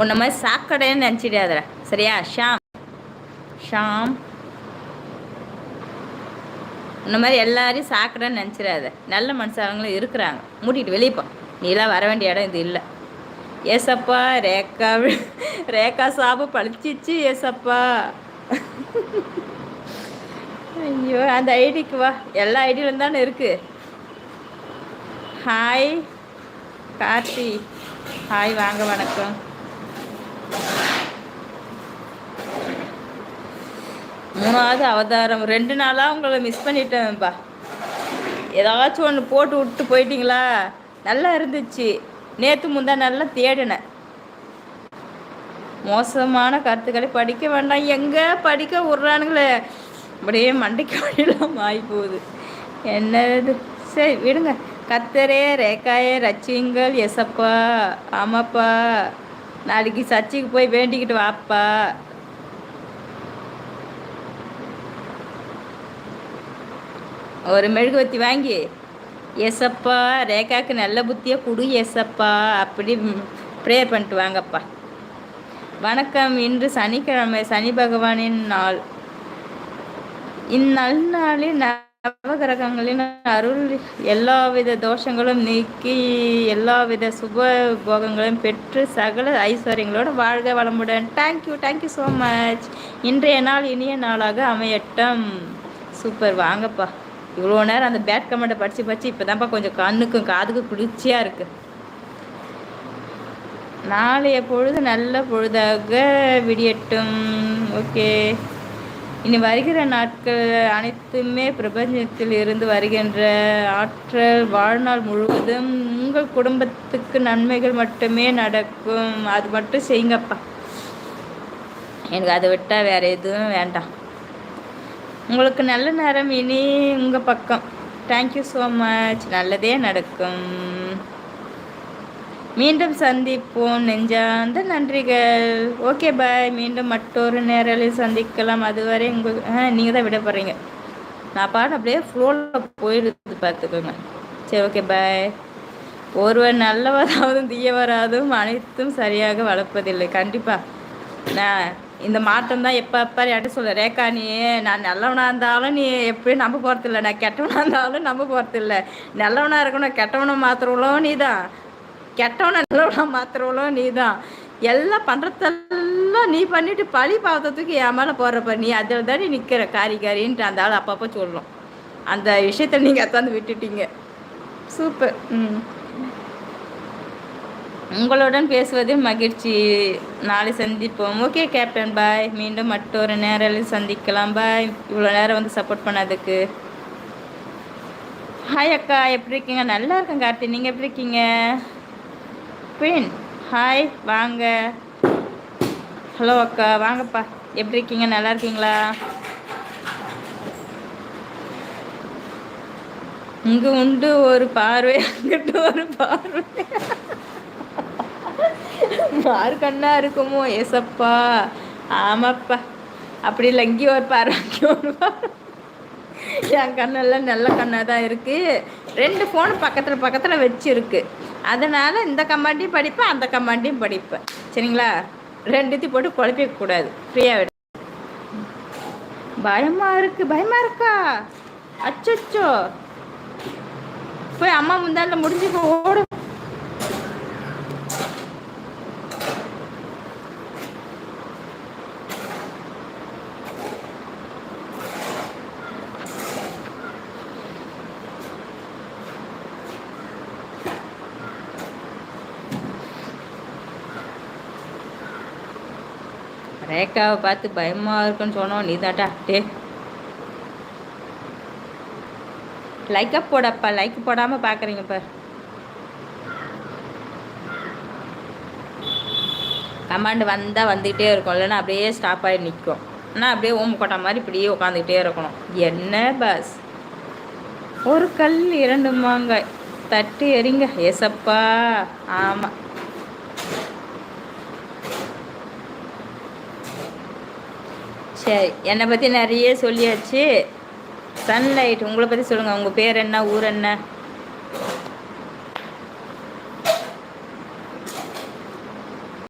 உன்ன மாதிரி சாக்கடைன்னு நினச்சிடாத சரியா? ஷாம். ஷாம். இந்த மாதிரி எல்லாரையும் சாக்கடைன்னு நினச்சிடாத. நல்ல மனுஷங்களும் இருக்கிறாங்க. மூட்டிட்டு வெளியே நீலாம் வர வேண்டிய இடம் இது இல்லை. ஏசப்பா ரேக்கா ரேக்கா சாபு பழிச்சிச்சு ஏசப்பா. ஐயோ அந்த ஐடிக்கு வா. எல்லா ஐடியிலும் தானே இருக்குது ஹாய். கார்த்தி. ஹாய் வாங்க வணக்கம். மூணாவது அவதாரம். ரெண்டு நாளாக உங்களை மிஸ் பண்ணிட்டேன்ப்பா. ஏதாச்சும் ஒன்று போட்டு விட்டு போயிட்டீங்களா? நல்லா இருந்துச்சு. நேற்று முந்தா நல்லா தேடினேன். மோசமான கருத்துக்களை படிக்க வேண்டாம். எங்கே படிக்க விட்றானுங்களே? அப்படியே மண்டைக்கு வழியெல்லாம் ஆகி போகுது என்னது? சரி விடுங்க. கத்தரே ரேக்காயே ரச்சிங்கள் எசப்பா ஆமாப்பா. நாளைக்கு சர்ச்சுக்கு போய் வேண்டிக்கிட்டு வாப்பா ஒரு மெழுகுவத்தி வாங்கி எசப்பா ரேகாவுக்கு நல்ல புத்தியாக கொடு எசப்பா அப்படி ப்ரேயர் பண்ணிட்டு வாங்கப்பா. வணக்கம். இன்று சனிக்கிழமை சனி பகவானின் நாள். இந்நல்நாளில் நவகிரகங்களின் அருள் எல்லாவித தோஷங்களும் நீக்கி எல்லாவித சுப போகங்களும் பெற்று சகல ஐஸ்வர்யங்களோட வாழ்க வளமுடன். தேங்க்யூ தேங்க்யூ ஸோ மச் இன்றைய நாள் இனிய நாளாக அமையட்டும். சூப்பர் வாங்கப்பா. இவ்வளோ நேரம் அந்த பேட் கமெண்ட்டை படித்து படித்து இப்போ தான்ப்பா கொஞ்சம் கண்ணுக்கும் காதுக்கும் குளிர்ச்சியாக இருக்குது நாளைய பொழுது நல்ல பொழுதாக விடியட்டும். ஓகே இனி வருகிற நாட்கள் அனைத்துமே பிரபஞ்சத்தில் இருந்து வருகின்ற ஆற்றல் வாழ்நாள் முழுவதும் உங்கள் குடும்பத்துக்கு நன்மைகள் மட்டுமே நடக்கும். அது மட்டும் செய்யுங்கப்பா. எனக்கு அதை விட்டால் வேறு எதுவும் வேண்டாம். உங்களுக்கு நல்ல நேரம் இனி உங்கள் பக்கம். தேங்க்யூ ஸோ மச் நல்லதே நடக்கும். மீண்டும் சந்திப்போம் நெஞ்சார்ந்த நன்றிகள். ஓகே பாய் மீண்டும் மற்றொரு நேரில் சந்திக்கலாம். அதுவரை ஆ நீங்கள் தான் விட போகிறீங்க நான் பாட்டு அப்படியே ஃப்ளோவில் போயிடுது பார்த்துக்கோங்க. சரி ஓகே பாய் ஒருவர் நல்லவராதும் தீயவராதும் அனைத்தும் சரியாக வளர்ப்பதில்லை. கண்டிப்பாக நான் இந்த மாற்றம் தான் எப்போ எப்போ யார்ட்டு சொல்ல ரேக்கா நீ நான் நல்லவனாக இருந்தாலும் நீ எப்படியும் நம்ப போகிறதில்ல நான் கெட்டவனாக இருந்தாலும் நம்ப போகிறதில்ல நல்லவனாக இருக்கணும் கெட்டவனை மாத்திரவளோ நீ தான் கெட்டவனை நல்லவனா மாத்திரவளோ நீ தான் எல்லாம் பண்ணுறதெல்லாம் நீ பண்ணிட்டு பழி பாவத்தத்துக்கு என் மேலே போடுறப்ப நீ அதில் தானே நிற்கிற காரி காரின்ட்டு அந்த ஆள் அப்பப்போ சொல்லும். அந்த விஷயத்த நீங்கள் அத்தாந்து விட்டுட்டீங்க. சூப்பர். ம். உங்களுடன் பேசுவது மகிழ்ச்சி. நாளை சந்திப்போம். Okay captain. பாய். மீண்டும் மற்றொரு நேரில் சந்திக்கலாம். பாய். இவ்வளோ நேரம் வந்து சப்போர்ட் பண்ணதுக்கு. ஹாய் அக்கா. எப்படி இருக்கீங்க? நல்லா இருக்கேன் கார்த்தி. நீங்கள் எப்படி இருக்கீங்க? குயின் ஹாய் வாங்க. ஹலோ அக்கா வாங்கப்பா. எப்படி இருக்கீங்க? நல்லா இருக்கீங்களா? இங்கே உண்டு ஒரு பார்வை அங்கிட்டு ஒரு பார்வை. மாறு கண்ணா இருக்குமோ ஏசப்பா? ஆமாப்பா. அப்படி இல்லை இங்கேயும் ஒரு பார்வை அங்கேயும் ஒரு என் கண்ணெல்லாம் நல்ல கண்ணாக தான் இருக்குது ரெண்டு ஃபோன் பக்கத்தில் பக்கத்தில் வச்சுருக்கு. அதனால் இந்த கம்மாண்டியும் படிப்பேன் அந்த கம்மாண்டியும் படிப்பேன். சரிங்களா? ரெண்டுத்தையும் போட்டு குழப்பிக்கக்கூடாது ஃப்ரீயாக விட. பயமாக இருக்குது பயமாக இருக்கா? அச்சோ போய் அம்மா முந்தால முடிஞ்சு ஓடு. ரேக்காவை பார்த்து பயமாக இருக்குன்னு சொன்னோம். நீ தாட்டா டே. லைக்கப் போடப்பா. லைக் போடாமல் பார்க்குறீங்கப்பா கமாண்டு வந்தால் வந்துக்கிட்டே இருக்கும். இல்லைன்னா அப்படியே ஸ்டாப் ஆகி நிற்கும் ஆனால் அப்படியே ஓம் கொட்டா மாதிரி இப்படியே உட்காந்துக்கிட்டே இருக்கணும். என்ன பஸ் ஒரு கல் இரண்டு மாங்காய். தட்டு எறிங்க ஏசப்பா. ஆமாம் சரி என்னை பற்றி நிறைய சொல்லியாச்சு. சன்லைட் உங்களை பற்றி சொல்லுங்கள் உங்கள் பேர் என்ன ஊர் என்ன?